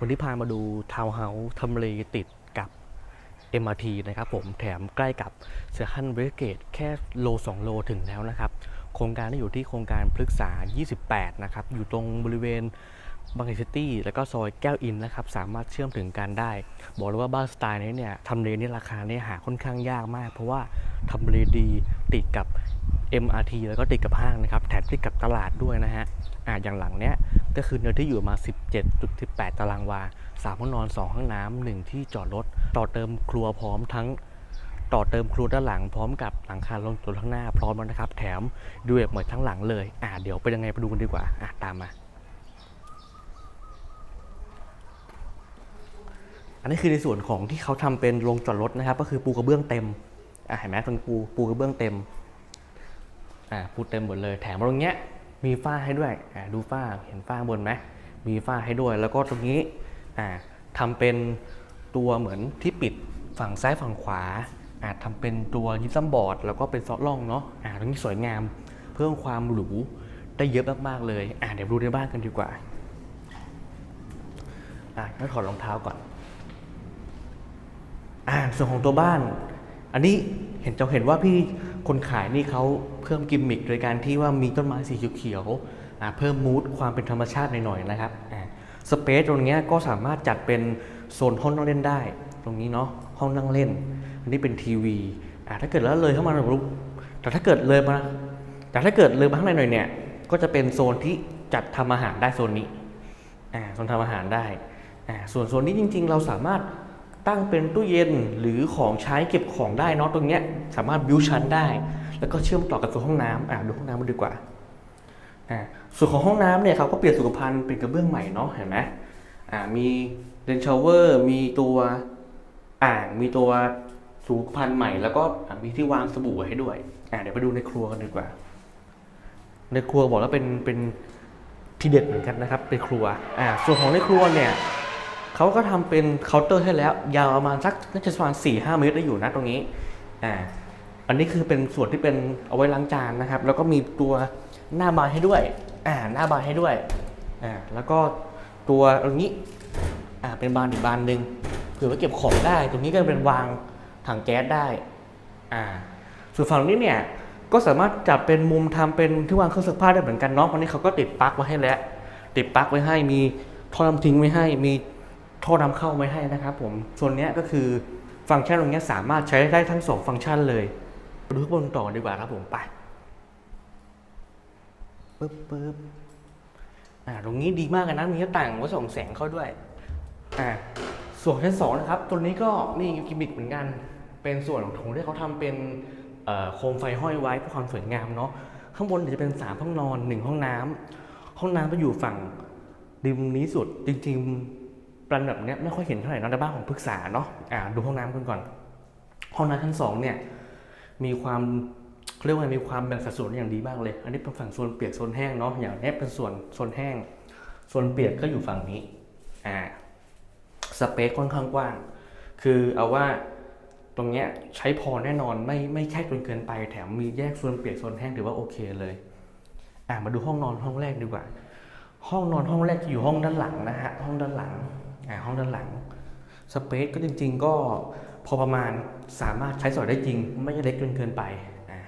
วันนี้พามาดูทาวน์เฮาส์ทำเลติดกับ MRT นะครับผมแถมใกล้กับเซคันเวสเกตแค่โล 2 โลถึงแล้วนะครับ โครงการนี้อยู่ที่โครงการพฤกษา 28 นะครับ อยู่ตรงบริเวณบางกอกซิตี้แล้วก็ซอยแก้วอินนะครับ สามารถเชื่อมถึงกันได้ บอกเลยว่าบ้านสไตล์นี้เนี่ยทำเลนี่ราคาเนี่ยหาค่อนข้างยากมาก เพราะว่าทำเลดีติดกับ MRT แล้วก็ติดกับห้างนะครับ แถมติดกับตลาดด้วยนะฮะอ่าอย่างหลังเนี้ยก็คือเนื้อที่อยู่มา 17.18 ตารางวา3ห้องนอน 2 ห้องน้ำหนึ่งที่จอดรถ ต่อเติมครัวพร้อมทั้งต่อเติมครัวด้านหลังพร้อมกับหลังคาลงตัวข้างหน้าพร้อมแล้วนะครับ แถมดูเอกเหมือนทั้งหลังเลยอ่าเดี๋ยวไปยังไงไปดูกันดีกว่าอะตามมา อันนี้คือในส่วนของที่เขาทำเป็นโรงจอดรถนะครับ ก็คือปูกระเบื้องเต็มอ่าเห็นไหมตรงปูปูกระเบื้องเต็มอ่าปูเต็มหมดเลย แถมตรงเนี้ย มีฝ้าให้ด้วยดูฝ้าเห็นฝ้าบนไหมมีฝ้าให้ด้วย แล้วก็ตรงนี้อ่าทำเป็นตัวเหมือนที่ปิดฝั่งซ้ายฝั่งขวาอ่าทำเป็นตัวยิปซัมบอร์ด แล้วก็เป็นซอสล่องเนาะอ่าตรงนี้สวยงาม เพิ่มความหรูได้เยอะมากๆเลยอ่าเดี๋ยวดูในบ้านกันดีกว่าอ่างั้นถอดรองเท้าก่อนอ่าส่วนของตัวบ้าน อันนี้เห็นจะเห็นว่าพี่ คนขายนี่เขาเพิ่มกิมมิคโดยการที่ว่ามีต้นไม้สีเขียวเพิ่มมูดความเป็นธรรมชาติหน่อยๆนะครับสเปซตรงนี้ก็สามารถจัดเป็นโซนห้องนั่งเล่นได้ ตรงนี้เนาะห้องนั่งเล่น อันนี้เป็นทีวีถ้าเกิดแล้วเลยเข้ามาหน่อยปุ๊บแต่ถ้าเกิดเลยมาแต่ถ้าเกิดเลยมาข้างในหน่อยเนี่ยก็จะเป็นโซนที่จัดทำอาหารได้โซนนี้โซนทำอาหารได้ ส่วนโซนนี้จริง ๆ เราสามารถ ตั้งเป็นตู้เย็นหรือของใช้เก็บของได้เนาะตรงเนี้ยสามารถบิวชั้นได้ แล้วก็เชื่อมต่อกับตัวนห้องน้ำอ่าดูห้องน้ำมาดีกว่าอ่าส่วนของห้องน้ำเนี่ยเขาก็เปลี่ยนสุขภัณฑ์เป็นกระเบื้องใหม่เนาะเห็นไหมอ่ามีเรนชาวเวอร์มีตัวอ่างมีตัวสุขภัณฑ์ใหม่ แล้วก็มีที่วางสบู่ให้ด้วยอ่าเดี๋ยวไปดูในครัวกันดีกว่า ในครัวบอกแล้วเป็นเป็นที่เด็ดเหมือนกันนะครับในครัวอ่าส่วนของในครัวเนี่ย เขาก็ทำเป็นเคาน์เตอร์ให้แล้ว ยาวประมาณสักน่าจะประมาณสี่ห้าเมตรได้อยู่นะตรงนี้อ่าอันนี้คือเป็นส่วนที่เป็นเอาไว้ล้างจานนะครับ แล้วก็มีตัวหน้าบานให้ด้วยอ่าหน้าบานให้ด้วยอ่าแล้วก็ตัวตรงนี้อ่าเป็นบานอีกบานหนึ่งเผื่อไว้เก็บของได้ ตรงนี้ก็เป็นวางถังแก๊สได้อ่าส่วนฝั่งนี้เนี่ยก็สามารถจับเป็นมุมทำเป็นที่วางเครื่องซักผ้าได้เหมือนกันเนาะวันนี้เขาก็ติดปลั๊กไว้ให้แล้วติดปลั๊กไว้ให้มีท่อนำทิ้งไว้ให้มี ท่อนำเข้าไว้ให้นะครับผมส่วนนี้ก็คือฟังก์ชันตรงนี้สามารถใช้ได้ทั้งสองฟังก์ชันเลยดูข้างบนต่อดีกว่าครับผมไปปึ๊บปึ๊บอ่าตรงนี้ดีมากนะมีหน้าต่างไว้ส่องแสงเข้าด้วยอ่าส่วนชั้นสองนะครับตัวนี้ก็มีกิมมิคเหมือนกัน เป็นส่วนของที่เขาทำเป็นโคมไฟห้อยไว้เพื่อความสวยงามเนาะข้างบนนี่จะเป็นสามห้องนอนหนึ่งห้องน้ำห้องน้ำจะอยู่ฝั่งริมนี้สุดจริง ๆ ปลันแบบเนี้ยไม่ค่อยเห็นเท่าไหร่นอะในบ้านของพฤกษาเนาะอ่าดูห้องน้ำกันก่อน ห้องน้ำชั้นสองเนี่ยมีความเรียกว่ามีความแบ่งสัดส่วนอย่างดีมากเลย อันนี้เป็นฝั่งโซนเปียกโซนแห้งเนาะอย่างนี้เป็นส่วนโซนแห้งโซนเปียกก็อยู่ฝั่งนี้อ่าสเปซค่อนข้างกว้าง คือเอาว่าตรงเนี้ยใช้พอแน่นอนไม่ไม่แคบจนเกินไปแถมมีแยกโซนเปียกโซนแห้งถือว่าโอเคเลยอ่ามาดูห้องนอนห้องแรกดีกว่า ห้องนอนห้องแรกจะอยู่ห้องด้านหลังนะฮะห้องด้านหลัง ห้องด้านหลังสเปซก็จริง ๆ ก็พอประมาณสามารถใช้สอยได้จริง ไม่ใช่เล็กจนเกินไปอ่า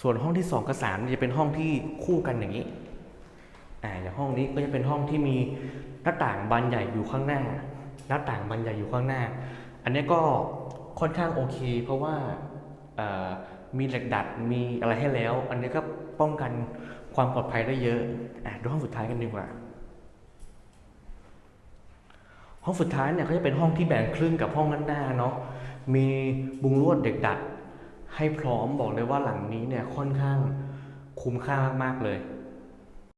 ส่วนห้องที่สองกับสามจะเป็นห้องที่คู่กันอย่างนี้อ่าอย่างห้องนี้ก็จะเป็นห้องที่มีหน้าต่างบานใหญ่อยู่ข้างหน้า หน้าต่างบานใหญ่อยู่ข้างหน้า อันนี้ก็ค่อนข้างโอเค เพราะว่ามีเหล็กดัดมีอะไรให้แล้ว อันนี้ก็ป้องกันความปลอดภัยได้เยอะอะดูห้องสุดท้ายกันดีกว่า ห้องสุดท้ายเนี่ยก็จะเป็นห้องที่แบ่งครึ่งกับห้องด้านหน้าเนาะมีบุงลวดเด็กดัด ให้พร้อมบอกเลยว่าหลังนี้เนี่ยค่อนข้างคุ้มค่ามากๆเลย